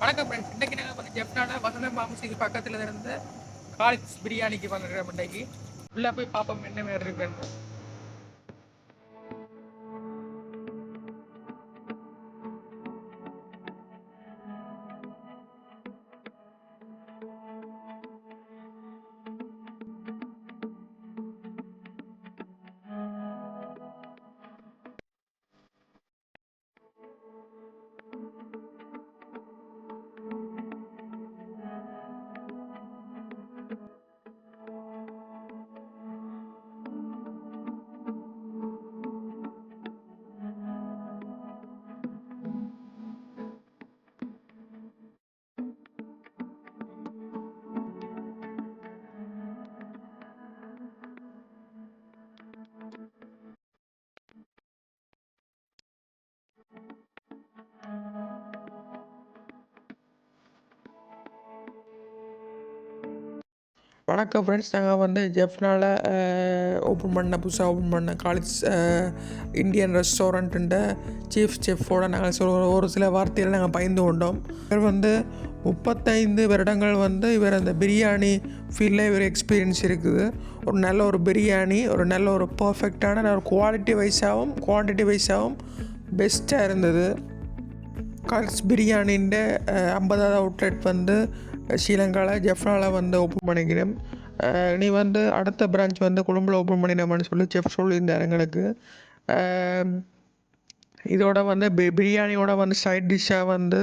வணக்கம் ஃப்ரெண்ட்ஸ் இன்றைக்கி நாங்கள் வந்து ஜெப்னால வசந்த மாமசிக்கு பக்கத்தில் இருந்து காலிக்ஸ் பிரியாணிக்கு வந்துருக்கிறோம் இன்றைக்கு உள்ளே போய் பார்ப்போம் என்ன மாதிரி இருக்குன்னு. வணக்கம் ஃப்ரெண்ட்ஸ் நாங்கள் வந்து ஜெஃப்னால் ஓப்பன் பண்ண புதுசாக ஓப்பன் பண்ண காலேஜ் இந்தியன் ரெஸ்டாரண்ட்டுன்ற சீஃப் செஃப்போட நாங்கள் சொல்ல ஒரு சில வார்த்தையில் நாங்கள் பயந்து கொண்டோம். இவர் வந்து முப்பத்தைந்து வருடங்கள் வந்து இவர் அந்த பிரியாணி ஃபீல்டில் இவர் எக்ஸ்பீரியன்ஸ் இருக்குது. ஒரு நல்ல ஒரு பிரியாணி ஒரு நல்ல ஒரு பர்ஃபெக்டான ஒரு குவாலிட்டி வைஸாகவும் குவான்டிட்டி வைஸாகவும் பெஸ்ட்டாக இருந்தது. கால்ஸ் பிரியாணின்ற ஐம்பதாவது அவுட்லெட் வந்து ஸ்ரீலங்காவில் ஜெஃப்னாவில் வந்து ஓப்பன் பண்ணிக்கிறேன். நீ வந்து அடுத்த பிரான்ச் வந்து கொழும்பில் ஓப்பன் பண்ணிடமான்னு சொல்லி செஃப் சொல்லியிருந்தார் எங்களுக்கு. இதோட வந்து பி பிரியாணியோட வந்து சைட் டிஷ்ஷாக வந்து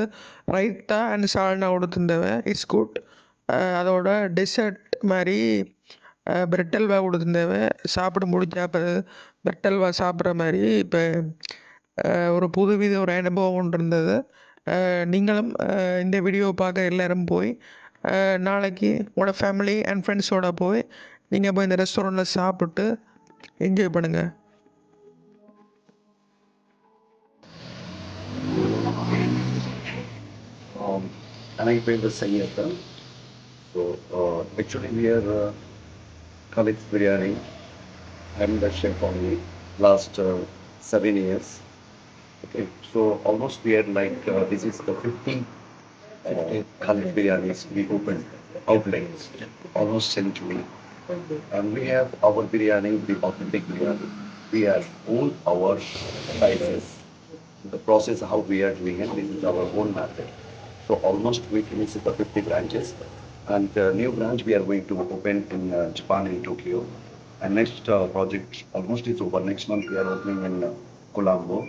ரைத்தா அண்ட் சால்னா கொடுத்துருந்தவன் இட்ஸ் குட் அதோட டெசர்ட் மாதிரி பிரெட் அல்வா கொடுத்துருந்தவன் சாப்பிட முடிஞ்சா இப்போ பிரெட் அல்வா சாப்பிட்ற மாதிரி இப்போ ஒரு புதுவித ஒரு அனுபவம் ஒன்று இருந்தது. நீங்களும் இந்த வீடியோவை பார்க்க எல்லாரும் போய் நாளைக்கு உங்களோட ஃபேமிலி அண்ட் ஃப்ரெண்ட்ஸோடு போய் நீங்கள் போய் இந்த ரெஸ்டாரண்ட்டில் சாப்பிட்டு என்ஜாய் பண்ணுங்கள் Um, and I paid the Sayyata. So uh, actually we are uh, Khalid Biryani. I'm the chef only last uh, seven years. Okay, so almost we are like uh, this is the 50 uh, Biryanis we opened outlets, almost century. And we have our biryani, the authentic biryani. We have own our spices. The process how we are doing it, this is our own method. So almost we finished the 50 branches. And uh, new branch we are going to open in uh, Japan in Tokyo. And next uh, project almost is over. Next month we are opening in uh, Colombo.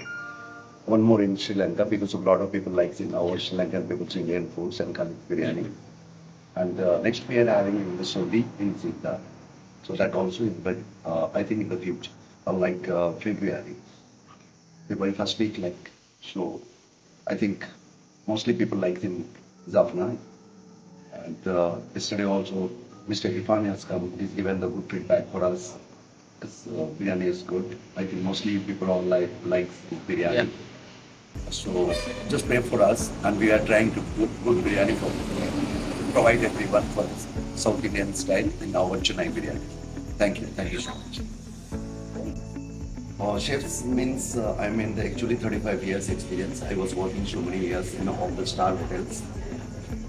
One more in Sri Lanka because a lot of people like in our Sri Lankan people Indian foods and Khalid biryani. And uh, next we are having in the Saudi in Zita. So that also is, but uh, I think in the future, unlike uh, February, February first week, like, so I think mostly people like in Zafna. And uh, yesterday also, Mr. Irfan has come, he's given the good feedback for us. This uh, biryani is good. I think mostly people all like like biryani. So just pray for us, and we are trying to put good biryani for provide everyone for South Indian style in our Chennai biryani. Thank you, thank you so much. Uh, chefs means uh, I mean the actually 35 years experience. I was working so many years in all the star hotels,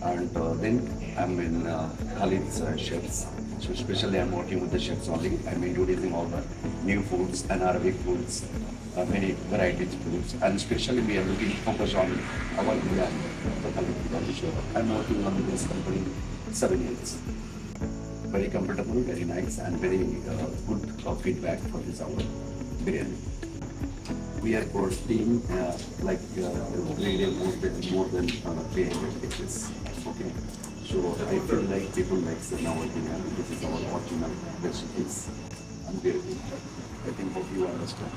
and uh, then I'm in uh, Khalid's uh, chefs. So especially I'm working with the chefs only. I'm introducing all the new foods and Arabic foods, uh, many varieties foods, and especially we are looking focus on our the Khalid. So I'm working on this company seven years. Very comfortable, very nice, and very uh, good uh, feedback for this our biryani. We are team uh, like uh, more than more than uh, 300 dishes. Okay. So I feel like people like our biryani. This is our original recipes I think hope you understand.